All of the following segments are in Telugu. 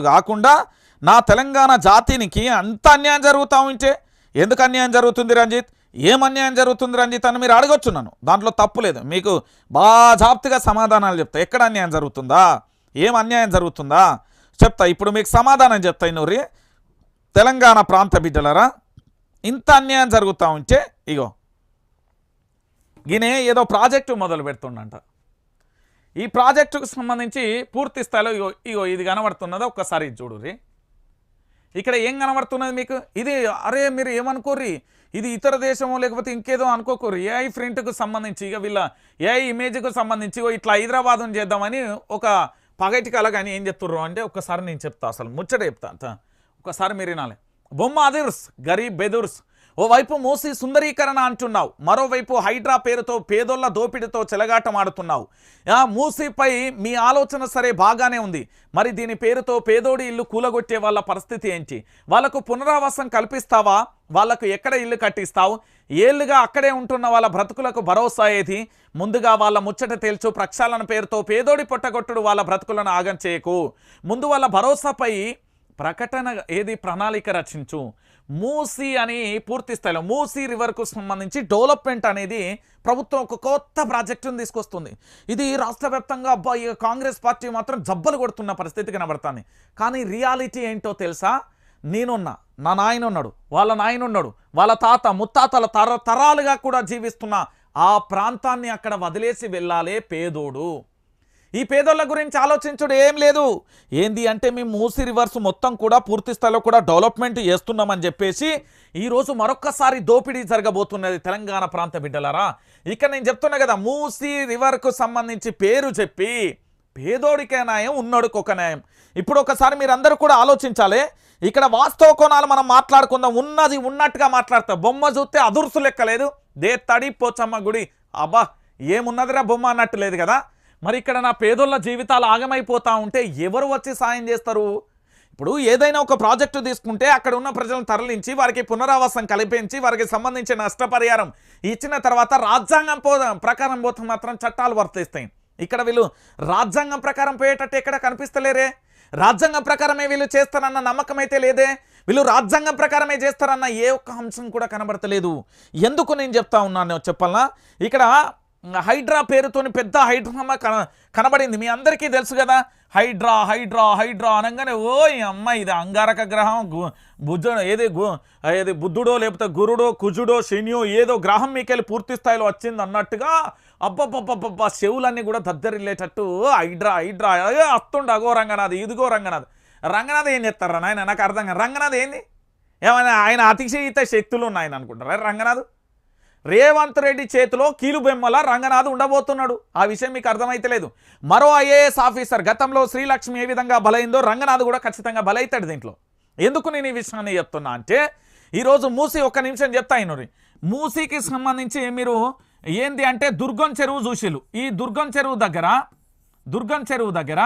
కాకుండా నా తెలంగాణ జాతినికి అంత అన్యాయం జరుగుతూ ఉంటే ఎందుకు అన్యాయం జరుగుతుంది రంజిత్? ఏం అన్యాయం జరుగుతుంది రంజిత్ అని మీరు అడగొచ్చు నన్ను. దాంట్లో తప్పు లేదు. మీకు బాగా జాప్తిగా సమాధానాలు చెప్తా. ఎక్కడ అన్యాయం జరుగుతుందా? ఏం అన్యాయం జరుగుతుందా? చెప్తా. ఇప్పుడు మీకు సమాధానం చెప్తా నూరి తెలంగాణ ప్రాంత బిడ్డలరా ఇంత అన్యాయం జరుగుతూ ఉంటే ఇగో ఈయన ఏదో ప్రాజెక్టు మొదలు పెడుతుండంట. ఈ ప్రాజెక్టుకు సంబంధించి పూర్తి స్థాయిలో ఇగో ఇగో ఇది కనబడుతున్నదో. ఒక్కసారి ఇది చూడుర్రి. ఇక్కడ ఏం కనబడుతున్నది మీకు? ఇది అరే మీరు ఏమనుకోర్రి? ఇది ఇతర దేశమో లేకపోతే ఇంకేదో అనుకోకూరు ఏఐ ప్రింట్కు సంబంధించి ఇక వీళ్ళ ఏఐ ఇమేజ్కు సంబంధించి ఇట్లా హైదరాబాద్ చేద్దామని ఒక పగటి కళ కానీ ఏం చెప్తుర్రు అంటే ఒక్కసారి నేను చెప్తా అసలు ముచ్చట చెప్తా అంత. మీరు వినాలి. బొమ్మ అదిర్స్ గరీబ్ బెదుర్స్. ఓవైపు మూసి సుందరీకరణ అంటున్నావు మరోవైపు హైడ్రా పేరుతో పేదోళ్ళ దోపిడితో చెలగాటమాడుతున్నావు. మూసీపై మీ ఆలోచన సరే బాగానే ఉంది మరి దీని పేరుతో పేదోడి ఇల్లు కూలగొట్టే వాళ్ళ పరిస్థితి ఏంటి? వాళ్ళకు పునరావాసం కల్పిస్తావా? వాళ్ళకు ఎక్కడ ఇల్లు కట్టిస్తావు? ఏళ్ళుగా అక్కడే ఉంటున్న వాళ్ళ బ్రతుకులకు భరోసా ఏది? ముందుగా వాళ్ళ ముచ్చట తేల్చు ప్రక్షాళన పేరుతో పేదోడి పొట్టగొట్టుడు వాళ్ళ బ్రతుకులను ఆగం చేయకు. ముందు వాళ్ళ భరోసాపై ప్రకటన ఏది ప్రణాళిక రచించు? మూసీ అని పూర్తి స్థాయిలో మూసీ రివర్కు సంబంధించి డెవలప్మెంట్ అనేది ప్రభుత్వం ఒక కొత్త ప్రాజెక్టును తీసుకొస్తుంది. ఇది రాష్ట్ర వ్యాప్తంగా అబ్బాయి కాంగ్రెస్ పార్టీ మాత్రం జబ్బలు కొడుతున్న పరిస్థితి కనబడుతుంది. కానీ రియాలిటీ ఏంటో తెలుసా? నేనున్నా నా నాయన ఉన్నాడు వాళ్ళ నాయన ఉన్నాడు వాళ్ళ తాత ముత్తాతల తర తరాలుగా కూడా జీవిస్తున్న ఆ ప్రాంతాన్ని అక్కడ వదిలేసి వెళ్ళాలే పేదోడు. ఈ పేదోళ్ళ గురించి ఆలోచించుడు ఏం లేదు. ఏంది అంటే మేము మూసి రివర్స్ మొత్తం కూడా పూర్తి స్థాయిలో కూడా డెవలప్మెంట్ చేస్తున్నామని చెప్పేసి ఈరోజు మరొక్కసారి దోపిడీ జరగబోతున్నది తెలంగాణ ప్రాంత బిడ్డలారా. ఇక్కడ నేను చెప్తున్నా కదా మూసి రివర్కు సంబంధించి పేరు చెప్పి పేదోడికే న్యాయం ఉన్నోడికి ఒక న్యాయం. ఇప్పుడు ఒకసారి మీరందరూ కూడా ఆలోచించాలి. ఇక్కడ వాస్తవ కోణాలు మనం మాట్లాడుకుందాం. ఉన్నది ఉన్నట్టుగా మాట్లాడతాం. బొమ్మ చూస్తే అదుర్సు లెక్కలేదు. దే తడి పోచమ్మ గుడి. అబ్బా ఏమున్నదిరా బొమ్మ అన్నట్టు లేదు కదా. మరి ఇక్కడ నా పేదోళ్ళ జీవితాలు ఆగమైపోతా ఉంటే ఎవరు వచ్చి సాయం చేస్తారు? ఇప్పుడు ఏదైనా ఒక ప్రాజెక్టు తీసుకుంటే అక్కడ ఉన్న ప్రజలను తరలించి వారికి పునరావాసం కల్పించి వారికి సంబంధించిన నష్టపరిహారం ఇచ్చిన తర్వాత రాజ్యాంగం పో ప్రకారం పోతే మాత్రం చట్టాలు వర్తిస్తాయి. ఇక్కడ వీళ్ళు రాజ్యాంగం ప్రకారం పోయేటట్టు ఎక్కడ కనిపిస్తలేరే? రాజ్యాంగం ప్రకారమే వీళ్ళు చేస్తారన్న నమ్మకం అయితే లేదే? వీళ్ళు రాజ్యాంగం ప్రకారమే చేస్తారన్న ఏ ఒక్క అంశం కూడా కనబడతలేదు. ఎందుకు నేను చెప్తా ఉన్నాను చెప్పాలా? ఇక్కడ హైడ్రా పేరుతోని పెద్ద హైడ్రామా కన కనబడింది. మీ అందరికీ తెలుసు కదా హైడ్రా హైడ్రా హైడ్రా అనగానే ఓ ఈ అమ్మ ఇది అంగారక గ్రహం. గు బుద్ధుడు ఏది గు ఏది బుద్ధుడో లేకపోతే గురుడో కుజుడో శనియో ఏదో గ్రహం మీకెళ్ళి పూర్తి స్థాయిలో వచ్చింది అన్నట్టుగా అబ్బబ్బబ్బబ్బబ్బా చెవులన్నీ కూడా దద్దరిల్లేటట్టు హైడ్రా హైడ్రా అదే అత్తుండ అగో రంగనాథ్ ఇదిగో రంగనాథ్. రంగనాథ్ ఏం చెప్తారా నాయన? నాకు అర్థం కాదు. రంగనాథ్ ఏంది? ఏమైనా ఆయన అతిశయిత శక్తులు ఉన్నాయని అనుకుంటారా? రంగనాథ్? రేవంత్ రెడ్డి చేతిలో కీలుబెమ్మల రంగనాథ్ ఉండబోతున్నాడు. ఆ విషయం మీకు అర్థమైతలేదు మరో ఐఏఎస్ ఆఫీసర్ గతంలో శ్రీలక్ష్మి ఏ విధంగా బలైందో రంగనాథ్ కూడా ఖచ్చితంగా బలైతాడు దీంట్లో. ఎందుకు నేను ఈ విషయాన్ని చెప్తున్నా అంటే ఈరోజు మూసి ఒక్క నిమిషం చెప్తా అయినరి. మూసీకి సంబంధించి మీరు ఏంది అంటే దుర్గం చెరువు చూసిలు ఈ దుర్గం చెరువు దగ్గర దుర్గం చెరువు దగ్గర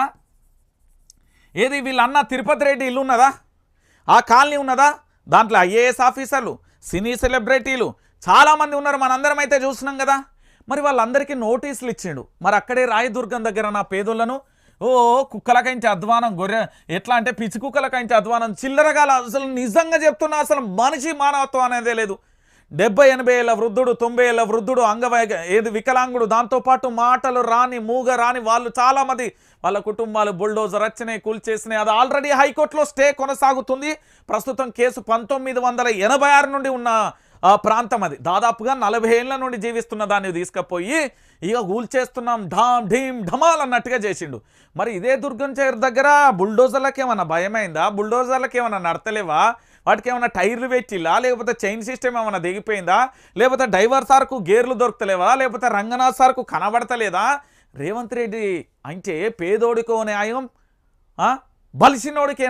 ఏది వీళ్ళన్న తిరుపతి రెడ్డి ఇల్లు ఉన్నదా? ఆ కాలనీ ఉన్నదా? దాంట్లో ఐఏఎస్ ఆఫీసర్లు సినీ సెలబ్రిటీలు చాలామంది ఉన్నారు మనందరం అయితే చూస్తున్నాం కదా. మరి వాళ్ళందరికీ నోటీసులు ఇచ్చిండు. మరి అక్కడే రాయదుర్గం దగ్గర నా పేదోళ్ళను ఓ కుక్కలకైంచి అధ్వానం గొర్రె ఎట్లా అంటే పిచ్చి కుక్కలకైంచి అధ్వానం చిల్లరగాల అసలు నిజంగా చెప్తున్నా అసలు మనిషి మానవత్వం అనేదే లేదు. డెబ్బై ఎనభై ఏళ్ళ వృద్ధుడు తొంభై ఏళ్ళ వృద్ధుడు అంగవైక ఏది వికలాంగుడు దాంతోపాటు మాటలు రాని మూగ రాని వాళ్ళు చాలామంది. వాళ్ళ కుటుంబాలు బుల్డోజర్ వచ్చినాయి కూల్చేసినాయి. అది ఆల్రెడీ హైకోర్టులో స్టే కొనసాగుతుంది. ప్రస్తుతం కేసు పంతొమ్మిది వందల ఎనభై ఆరు నుండి ఉన్న ప్రాంతం అది. దాదాపుగా నలభై ఏళ్ళ నుండి జీవిస్తున్న దాన్ని తీసుకుపోయి ఇక కూల్చేస్తున్నాం ఢామ్ ఢీమ్ ఢమాల్ అన్నట్టుగా చేసిండు. మరి ఇదే దుర్గం చేరు దగ్గర బుల్డోజర్లకు ఏమైనా భయమైందా? బుల్డోజర్లకు ఏమైనా నడతలేవా? వాటికి ఏమైనా టైర్లు పెట్టిలా లేకపోతే చైన్ సిస్టమ్ ఏమైనా దిగిపోయిందా? లేకపోతే డైవర్ సార్కు గేర్లు దొరకలేవా లేకపోతే రంగనాథ్ సార్కు కనబడతలేదా? రేవంత్ రెడ్డి అంటే పేదోడికో న్యాయం ఆయం బలిసినోడికి